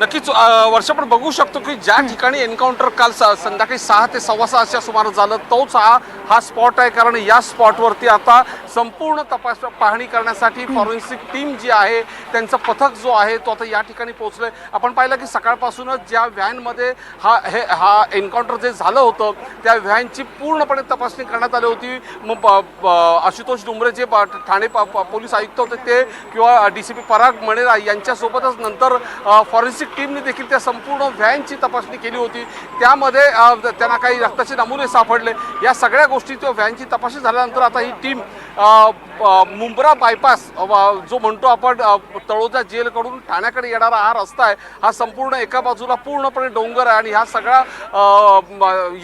नक्कीच वर्ष आपण बघू शकतो की ज्या ठिकाणी एन्काउंटर काल संध्याकाळी सहा ते सव्वा सहाच्या सुमारास झालं तोच हा हा स्पॉट आहे. कारण या स्पॉटवरती आता संपूर्ण तपास पाहणी करण्यासाठी फॉरेन्सिक टीम जी आहे त्यांचं पथक जो आहे तो आता या ठिकाणी पोहोचलंय. आपण पाहिलं की सकाळपासूनच ज्या व्हॅनमध्ये हा हे हा एन्काउंटर जे झालं होतं त्या व्हॅनची पूर्णपणे तपासणी करण्यात आली होती. मग आशुतोष डुंबरे जे ठाणे पोलीस आयुक्त होते ते किंवा D C P Parag Manera यांच्यासोबतच नंतर फॉरेन्सिक टीमने देखील त्या संपूर्ण व्हॅनची तपासणी केली होती. त्यामध्ये त्यांना काही रक्ताचे नमुने सापडले. या सगळ्या गोष्टी त्या व्हॅनची तपासणी झाल्यानंतर आता ही टीम मुंब्रा बायपास जो म्हणतो आपण तळोजा जेलकडून ठाण्याकडे येणारा हा रस्ता आहे हा संपूर्ण एका बाजूला पूर्णपणे डोंगर आहे आणि ह्या सगळ्या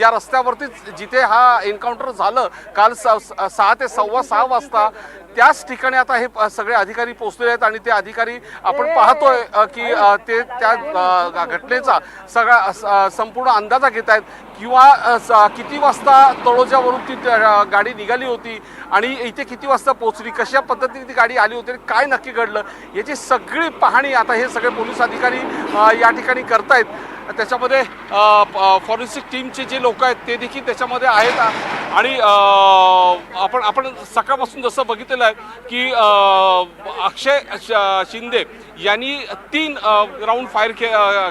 या रस्त्यावरतीच जिथे हा एन्काउंटर झालं काल स- स- सहा ते सव्वा सहा वाजता त्याच ठिकाणी आता हे सगळे अधिकारी पोहोचलेले आहेत आणि ते अधिकारी आपण पाहतोय की ते त्या घटनेचा सगळा स- संपूर्ण अंदाजा घेत आहेत. किंवा स- किती वाजता तळोजावरून ती गाडी निघाली होती आणि इथे किती वाजता पोहोचली कशा पद्धतीने ती गाडी आली होती आणि काय नक्की घडलं याची सगळी पाहणी आता हे सगळे पोलीस अधिकारी या ठिकाणी करतायत. त्याच्यामध्ये फॉरेन्सिक टीमचे जे लोक आहेत ते देखील त्याच्यामध्ये आहेत. आणि आपण आपण सकाळपासून जसं बघितलेलं आहे की अक्षय शिंदे यांनी तीन राऊंड फायर के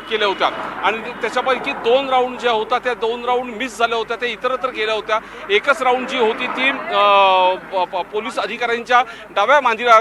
केल्या होत्या. आणि त्याच्यापैकी दोन राऊंड ज्या होता त्या दोन राऊंड मिस झाल्या होत्या त्या इतरत्र केल्या होत्या. एकच राऊंड जी होती ती प- पोलीस अधिकाऱ्यांच्या डाव्या मांदीला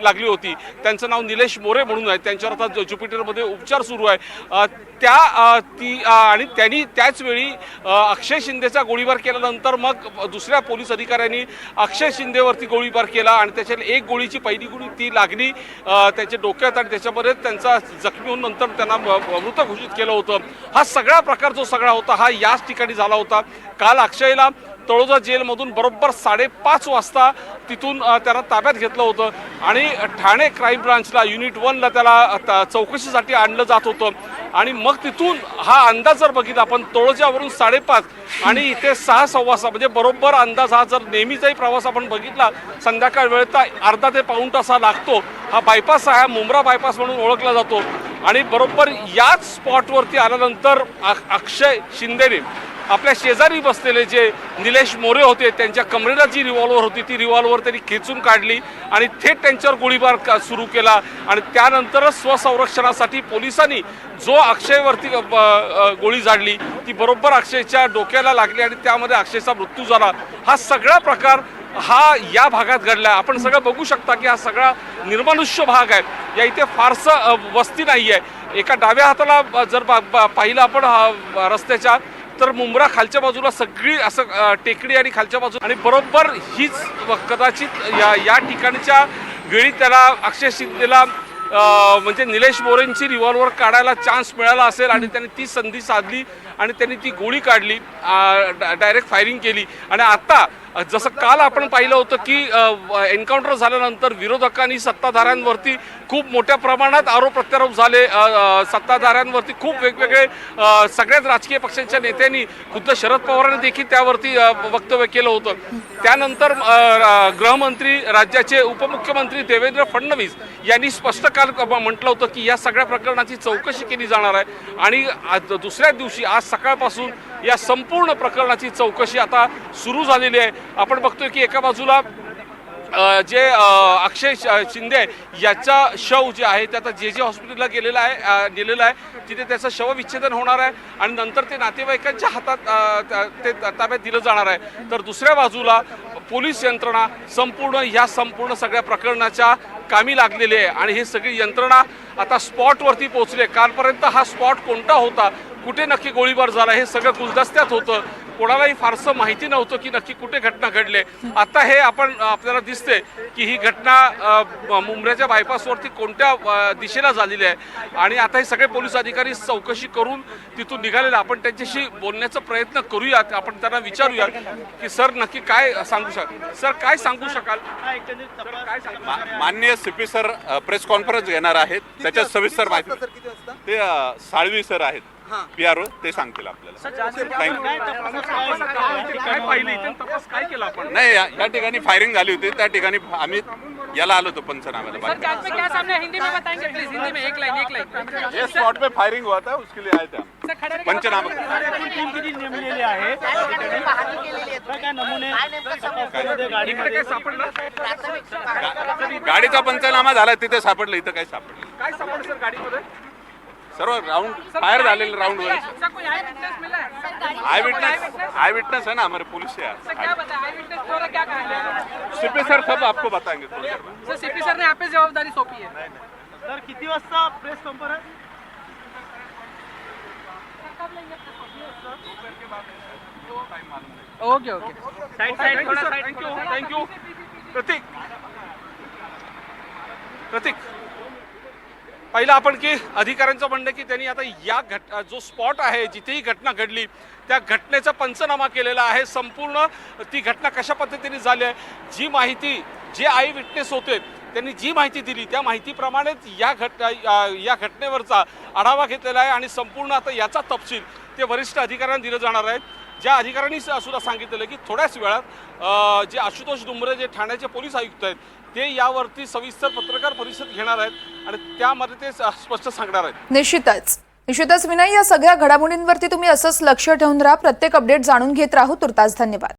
लागली होती. त्यांचं नाव निलेश मोरे म्हणून आहे. त्यांच्यावर आता ज्युपिटरमध्ये उपचार सुरू आहे. त्या ती आणि त्यांनी त्याच वेळी अक्षय शिंदेचा गोळीबार केल्यानंतर मग दुसऱ्या पोलीस अधिकाऱ्यांनी अक्षय शिंदेवरती गोळीबार केला आणि त्याच्यात एक गोळीची पहिली गोळी ती लागली त्याच्या डोक्यात आणि त्याच्यामध्ये त्यांचा जखमी होऊन नंतर त्यांना म- मृत घोषित केलं होतं. हा सगळा प्रकार जो सगळा होता हा याच ठिकाणी झाला होता. काल अक्षयला तळोजा जेलमधून बरोबर साडेपाच वाजता तिथून त्यांना ताब्यात घेतलं होतं. आणि ठाणे क्राईम ब्रांचला युनिट वनला त्याला त- चौकशीसाठी आणलं जात होतं. आणि मग तिथून हा अंदाज जर बघितला आपण तळोजावरून साडेपाच आणि इथे सहा सव्वा सहा म्हणजे बरोबर अंदाज हा जर नेहमीचाही प्रवास आपण बघितला संध्याकाळ वेळेत अर्धा ते पाऊण तास हा लागतो. हा बायपास आहे हा मुंब्रा बायपास म्हणून ओळखला जातो. आणि बरोबर याच स्पॉटवरती आल्यानंतर अक्षय शिंदेने आपल्या शेजारी बसलेले जे निलेश मोरे होते त्यांच्या कमरेला जी रिव्हॉल्वर होती ती रिव्हॉल्वर त्यांनी खेचून काढली आणि थेट त्यांच्यावर गोळीबार का- सुरू केला. आणि त्यानंतरच स्वसंरक्षणासाठी पोलिसांनी जो अक्षयवरती ब- गोळी झाडली ती बरोबर अक्षयच्या डोक्याला लागली आणि त्यामध्ये अक्षयचा मृत्यू झाला. हा सगळा प्रकार हा या भागात घडला. आपण सगळं बघू शकता की हा सगळा निर्मनुष्य भाग आहे. या इथे फारसं वस्ती नाही आहे एका डाव्या हाताला जर बा- पाहिलं आपण हा रस्त्याच्या तर मुंब्रा खालच्या बाजूला सगळी असं टेकडी आणि खालच्या बाजूला आणि बरोबर हीच कदाचित या या ठिकाणच्या वेळी त्याला अक्षय शिंदेला म्हणजे निलेश मोरेंची रिव्हॉल्वर काढायला चान्स मिळाला असेल आणि त्यांनी ती संधी साधली आणि त्यांनी ती गोळी काढली डायरेक्ट फायरिंग केली. आणि आता जसं काल आपण पाहिलं होतं की एन्काउंटर झाल्यानंतर विरोधकांनी सत्ताधाऱ्यांवरती खूप मोठ्या प्रमाणात आरोप प्रत्यारोप झाले. सत्ताधाऱ्यांवरती खूप वेगवेगळे सगळ्याच राजकीय पक्षांच्या नेत्यांनी खुद्द शरद पवारांनी देखील त्यावरती वक्तव्य केलं होतं. त्यानंतर गृहमंत्री राज्याचे उपमुख्यमंत्री देवेंद्र फडणवीस यांनी स्पष्ट काल म्हटलं होतं की या सगळ्या प्रकरणाची चौकशी केली जाणार आहे. आणि आज दुसऱ्या दिवशी आज सकाळपासून या संपूर्ण प्रकरणाची चौकशी आता सुरू झालेली आहे. आपण बघतोय की एका बाजूला जे अक्षय शिंदे याचा शव जे आहे ते आता जे जे हॉस्पिटलला गेलेलं आहे नेलेलं आहे तिथे त्याचं शवविच्छेदन होणार आहे आणि नंतर ते नातेवाईकांच्या हातात ते ताब्यात दिलं जाणार आहे. तर दुसऱ्या बाजूला पोलीस यंत्रणा संपूर्ण या संपूर्ण सगळ्या प्रकरणाच्या कामी लागलेली आहे. आणि ही सगळी यंत्रणा आता स्पॉटवरती पोहोचली आहे. कालपर्यंत हा स्पॉट कोणता होता? कुठे नक्की गोळीबार झाला? हे सगळं गुलदस्त्यात होतं. कोणालाही फारसं माहिती नव्हतं की नक्की कुठे घटना घडली आता हे आपण आपल्याला दिसते की ही घटना मुंबऱ्याच्या बायपासवरती कोणत्या दिशेला झालेली आहे. आणि आता हे सगळे पोलीस अधिकारी चौकशी करून तिथून निघालेले. आपण त्यांच्याशी बोलण्याचा प्रयत्न करूयात. आपण त्यांना विचारूयात की सर नक्की काय सांगू शकाल सर काय सांगू शकाल? सर, काय सांगू मा- माननीय सीपी सर प्रेस कॉन्फरन्स घेणार आहेत. त्याच्यात सविस्तर माहिती सर? किती वाजता? ते साळवी सर आहेत. पी आर ओ ते सांगतील आपल्याला. काय पाहिलं इथे? तपास काय केला आपण? नाही या ठिकाणी फायरिंग झाली होती. त्या ठिकाणी आम्ही याला आलो होतो पंचनाम्याला. सर बाकी जांच में क्या सामने? हिंदी में बताएंगे प्लीज हिंदी में एक लाइन एक लाइन जे स्पॉट पे फायरिंग हुआ था उसके लिए आए थे हम. पंचनामा गाडीचा पंचनामा झाला तिथे सापडलं इथं काय सापडलं? काय सापडलं सर गाडीमध्ये? सर्व राऊंड फायर झालेले राऊंड वर. सर कोई आई विटनेस मिला है आय विटनेस आय विटनेस है ना हमारे पुलिस से सर क्या बताया आई विटनेस द्वारा क्या कहा है सीपी सर सब आपको बताएंगे थोड़ी देर में सर सीपी सर ने यहाँ पे जवाबदारी सौंपी है। तर किती वाजता press conference okay okay side side थोड़ा side thank you thank you Prateek Prateek पहिलं आपण की अधिकाऱ्यांचं म्हणणं की त्यांनी आता या घट जो स्पॉट आहे जिथेही घटना घडली त्या घटनेचा पंचनामा केलेला आहे. संपूर्ण ती घटना कशा पद्धतीने झाली आहे? जी माहिती जे आई विटनेस होते त्यांनी जी माहिती दिली त्या माहितीप्रमाणेच या घट या- या घटनेवरचा आढावा घेतलेला आहे आणि संपूर्ण आता याचा तपशील ते वरिष्ठ अधिकाऱ्यांना दिलं जाणार आहे. ज्या अधिकाऱ्यांनी सुद्धा सांगितलेलं की थोड्याच वेळात जे आशुतोष डुंबरे जे ठाण्याचे पोलीस आयुक्त आहेत ते यावरती सविस्तर पत्रकार परिषद घेणार आहेत आणि त्यामध्ये ते स्पष्ट सांगणार आहेत. निश्चितच. निश्चितच विनय या सगळ्या घडामोडींवरती तुम्ही असंच लक्ष ठेवून राहा. प्रत्येक अपडेट जाणून घेत राहू. तुर्तास धन्यवाद.